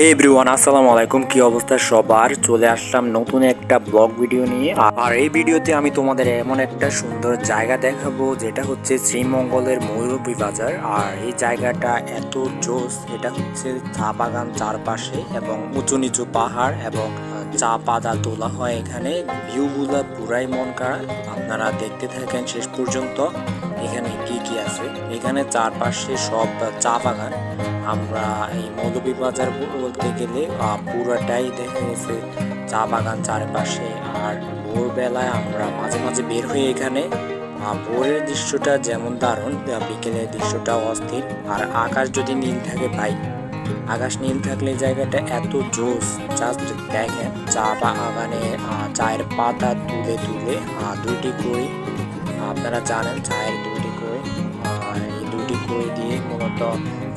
হে everyone আসসালামু আলাইকুম। কি অবস্থা সবার? চলে আসলাম নতুন একটা ব্লগ ভিডিও নিয়ে। আর এই ভিডিওতে আমি তোমাদের এমন একটা সুন্দর জায়গা দেখাবো, যেটা হচ্ছে শ্রীমঙ্গলের ময়ূরবী বাজার। আর এই জায়গাটা এত জোস, এটা হচ্ছে চা বাগান চারপাশে এবং উঁচু নিচু পাহাড় এবং চা পাতা তোলা হয় এখানে। ভিউগুলো পুরাই মন কাড়া আপনারা দেখতে থাকেন শেষ পর্যন্ত। এখানে চারপাশে সব চা বাগান। আমরা এই মৌলভীবাজার বলতে গেলে পুরোটাই দেখা গেছে চা বাগান চারপাশে। আর ভোরবেলায় আমরা মাঝে মাঝে বের হয়ে এখানে ভোরের দৃশ্যটা যেমন দারুণ বিকেলের দৃশ্যটা অস্থির। আর আকাশ যদি নীল থাকে, ভাই, আকাশ নীল থাকলে জায়গাটা এত জোস জাস্ট দেখেন চা বাগানে চায়ের পাতা তুলে তুলে দুইটি করে আপনারা জানেন চায়ের দুটি করে করে দিয়ে মূলত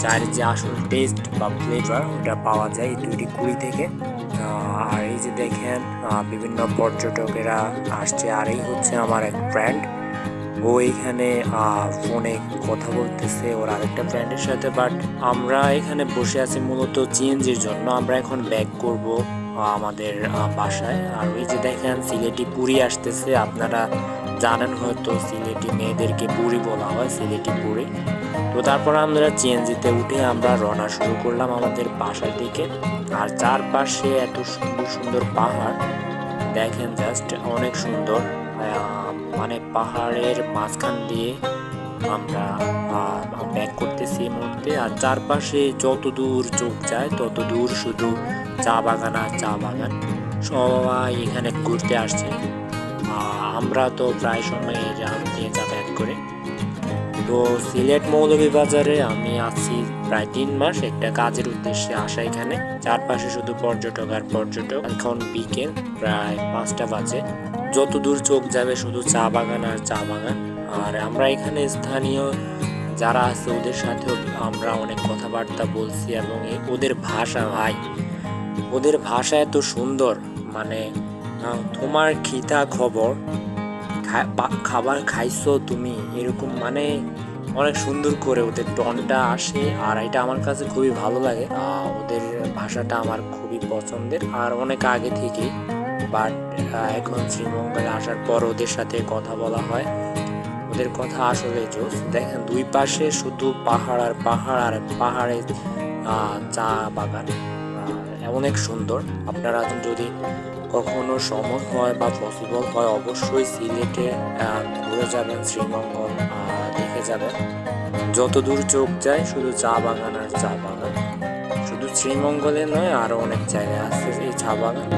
চায়ের যে আসল টেস্ট বা ফ্লেভার ওটা পাওয়া যায় এই কুড়ি থেকে। আর এই যে দেখেন বিভিন্ন পর্যটকেরা আসছে। আর এই হচ্ছে আমার এক ফ্রেন্ড ও আহ, ফোনে কথা বলতেছে ওর আরেকটা ফ্রেন্ডের সাথে। বাট আমরা এখানে বসে আছি মূলত চেঞ্জের জন্য। আমরা এখন ব্যাক করব আমাদের বাসায়। আর ওই যে দেখেন সিলেটি পুরি আসতেছে। আপনারা জানেন হয়তো সিলেটি মেয়েদেরকে পুরি বলা হয়, সিলেটি পুরি তো তারপর আমরা চিএনজিতে উঠে আমরা রওনা শুরু করলাম আমাদের বাসার দিকে। আর চারপাশে এত সুন্দর সুন্দর পাহাড়, দেখেন জাস্ট অনেক সুন্দর। মানে পাহাড়ের মাঝখান দিয়ে আমরা ব্যাক করতেছি এই মুহূর্তে। আর চারপাশে যত দূর চোখ যায়, তত দূর শুধু চা বাগান আর চা বাগান। সবাই এখানে ঘুরতে আসছে। আমরা তো প্রায় সময় রাত দিয়ে যাতায়াত করে। তো সিলেট মৌলভীবাজারে আমি আছি প্রায় তিন মাস। একটা কাজের উদ্দেশ্যে আসা এখানে। চারপাশে শুধু পর্যটক আর পর্যটক। এখন বিকেল প্রায় পাঁচটা বাজে। যত দূর চোখ যাবে শুধু চা বাগান আর চা বাগান। আর আমরা এখানে স্থানীয় যারা আছে ওদের সাথেও আমরা অনেক কথাবার্তা বলছি এবং ওদের ভাষা ভাই। ওদের ভাষা এত সুন্দর মানে তোমার খিতা খবর খাবার খাইছো তুমি। এরকম মানে অনেক সুন্দর করে ওদের টনটা আসে আর এটা আমার কাছে খুবই ভালো লাগে। ওদের ভাষাটা আমার খুবই পছন্দের আর অনেক আগে থেকে বাট এখন শ্রীমঙ্গলে আসার পর ওদের সাথে কথা বলা হয়। ওদের কথা আসলে জোস দেখেন, দুই পাশে শুধু পাহাড় আর পাহাড় আর পাহাড়ে চা বাগান। অনেক সুন্দর। আপনারা যদি কখনো সময় হয় বা পসিবল হয়, অবশ্যই সিলেটে ঘুরে যাবেন শ্রীমঙ্গল দেখে যাবেন। যত দূর চোখ যায়, শুধু চা বাগান আর চা বাগান। শুধু শ্রীমঙ্গলে নয় আরও অনেক জায়গায় আছে এই চা বাগান।